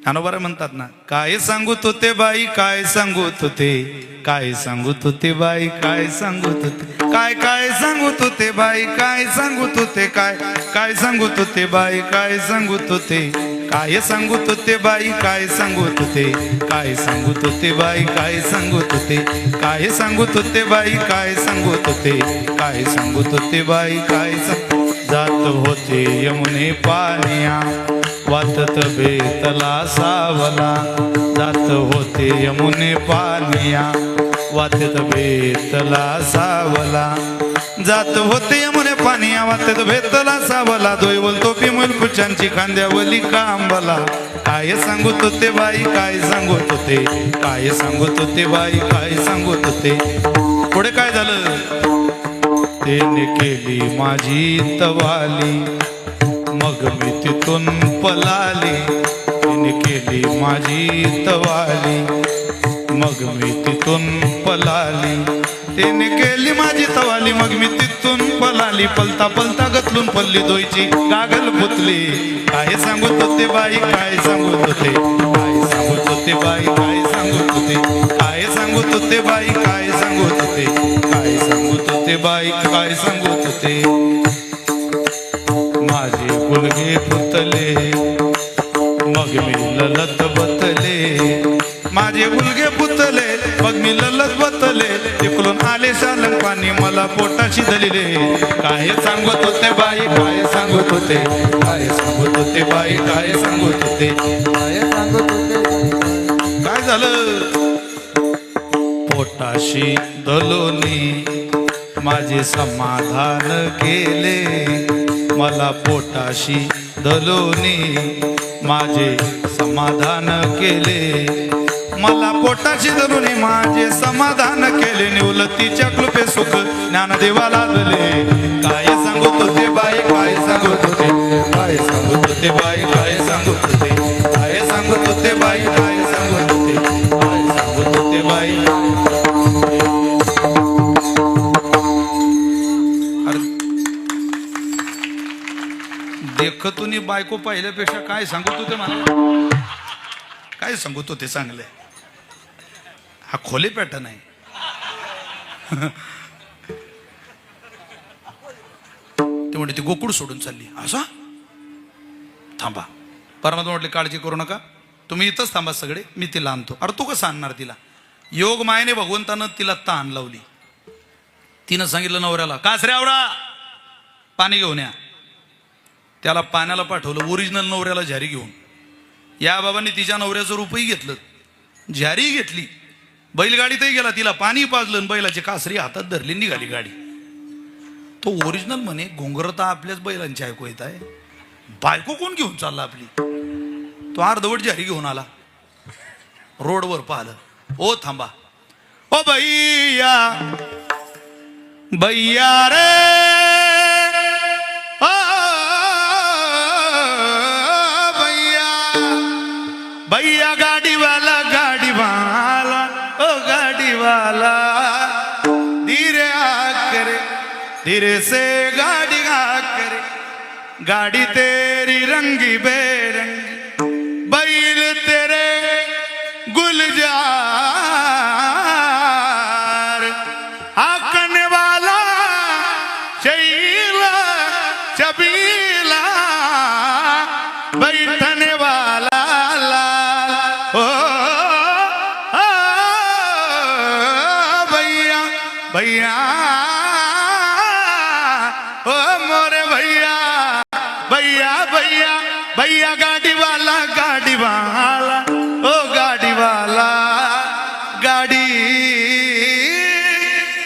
अनोबरा म्हणतात ना काय सांगूत होते बाई काय सांगूत होते काय सांगूत होते बाई काय सांगूत होते काय काय सांगूत होते बाई काय सांगूत होते काय काय सांगूत होते बाई काय सांगूत होते काय सांगूत होते बाई काय सांगूत होते काय सांगूत होते बाई काय सांगूत होते काय सांगूत होते बाई काय सांगूत होते काय सांगूत होते बाई काय सांग जात होते यमुने पानिया. वाटत बेतला सावला. जात होते यमुने पानिया. वाटत बेतला सावला. जात होते यमुने पानिया. वाटत बेतला सावला. दोय बोलतो पिमुल कुचांची खांद्यावली कांबला. काय सांगत होते बाई काय सांगत होते? काय सांगत होते बाई काय सांगत होते? पुढे काय झालं? तेने केली माझी तवाली मग मी तिथून पलाली. तिने केली माझी तवाली मग मी तिथून पलाली. तिने केली माझी तवाली मग मी तिथून पलाली. पलता पलता गतलून पल्ली दोयची गागल पुतली. काय सांगत होते बाई काय सांगत होते काय सांगत होते बाई काय सांगत होते काय सांगत होते बाई काय काय सांगत होते? माझे गुलगे पुतले मग मी ललत बतले. माझे गुलगे पुतले मग मी ललत बतले. तिकडून आले शालन पाणी मला पोटाशी दलिले काय सांगत होते बाई काय सांगत होते? काय सांगत होते बाई काय सांगत होते? काय सांगत होते काय झालं? पोटाशी दलोनी माझे समाधान केले. मला पोटाशी धलोनी माझे समाधान केले. मला पोटाशी धरून माझे समाधान केले. निवलतीच्या कृपे सुख ज्ञानदेवाला दले. काय सांगत होते बाई काय सांगत होते काय सांगत होते बाई काय सांगत होते बायको पाहिल्यापेक्षा काय सांगत होते मला? काय सांगत होते चांगले? हा खोले पॅटर्न आहे. ते म्हणते ती गोकुळ सोडून चालली. असा? थांबा. परमात्मा म्हटले काळजी करू नका. तुम्ही इथंच थांबा सगळे. मी तिला आणतो. अरे तू कसं आणणार तिला? योग मायने भगवंतानं तिला ताण लावली. तिनं सांगितलं नवऱ्याला कासरे आवरा पाणी घेऊन या. त्याला पाण्याला पाठवलं ओरिजिनल नवऱ्याला झारी घेऊन. या बाबांनी तिच्या नवऱ्याचं रूपही घेतलं. झारीही घेतली. बैलगाडीतही गेला तिला पाणी पाजलं आणि बैलाची कासरी हातात धरली निघाली गाडी. तो ओरिजिनल म्हणे घोंगरता आपल्याच बैलांची ऐकू येत आहे. बायको कोण घेऊन चालला आपली? तो अर्धवट जारी घेऊन आला. रोडवर पाहिलं. ओ थांबा. ओ भैया. भैया रे. गाडीवाला गाडीवाला गाडी वाला ओ गाडी वाला धीरे आकर धीरे से गाड़ी आकर गाड़ी तेरी रंगी बेरंगी बैल तेरे गुलजार. आकने वाला शैला चबीला बैठा भैया ओ मोरे भैया भैया भैया भैया गाड़ी वाला गाड़ी वाला ओ गाड़ी वाला गाडी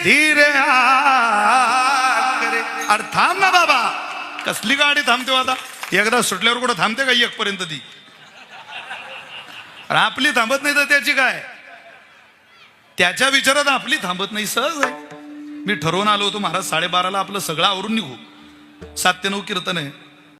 धीरे करे अरे थांब ना बाबा कसली गाडी थांबते हो आता? एकदा सुटल्यावर कुठं थांबते का एक पर्यंत ती आपली थांबत नाही तर त्याची काय? त्याच्या विचारात आपली थांबत नाही सहज आहे. मी ठरवून आलो होतो महाराज साडेबाराला आपलं सगळं आवरून निघू. सात ते नऊ कीर्तन आहे.